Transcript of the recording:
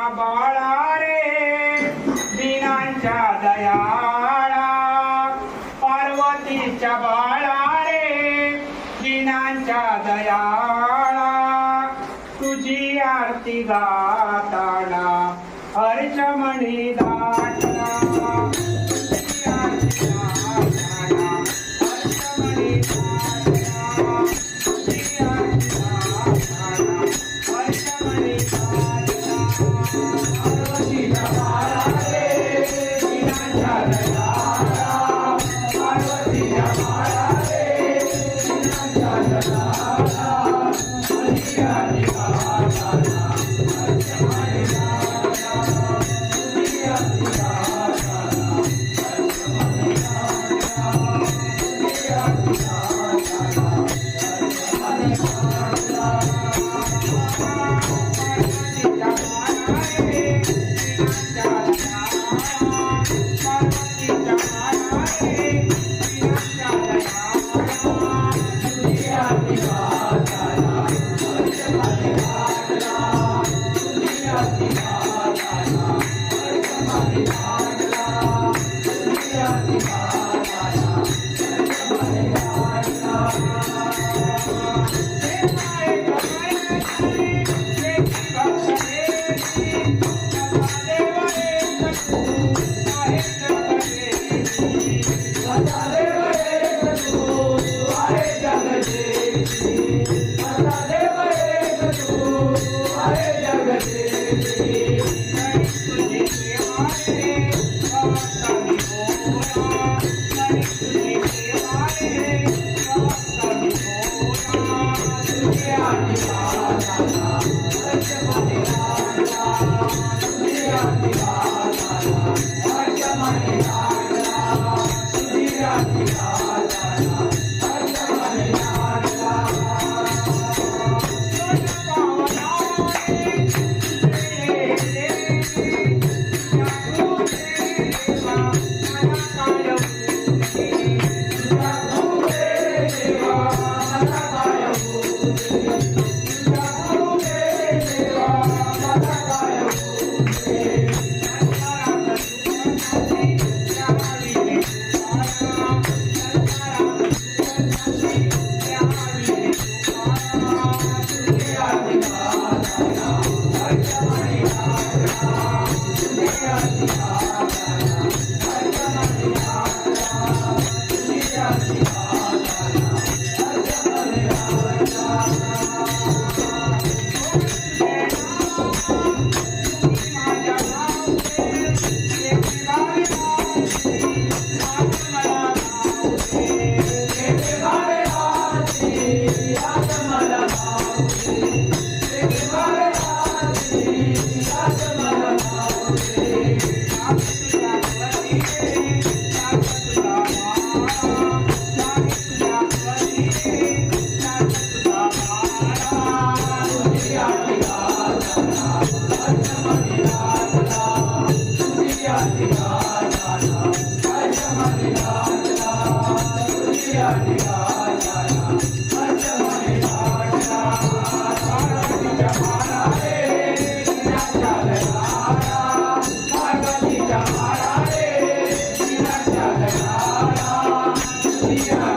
बाळा रे दिनांच्या दयाळा. पार्वतीच्या बाळा रे दिनांच्या दयाळा. तुझी आरती गा 谁啊？ਗਿਆ ਨਿਕਾਲਾ Yeah.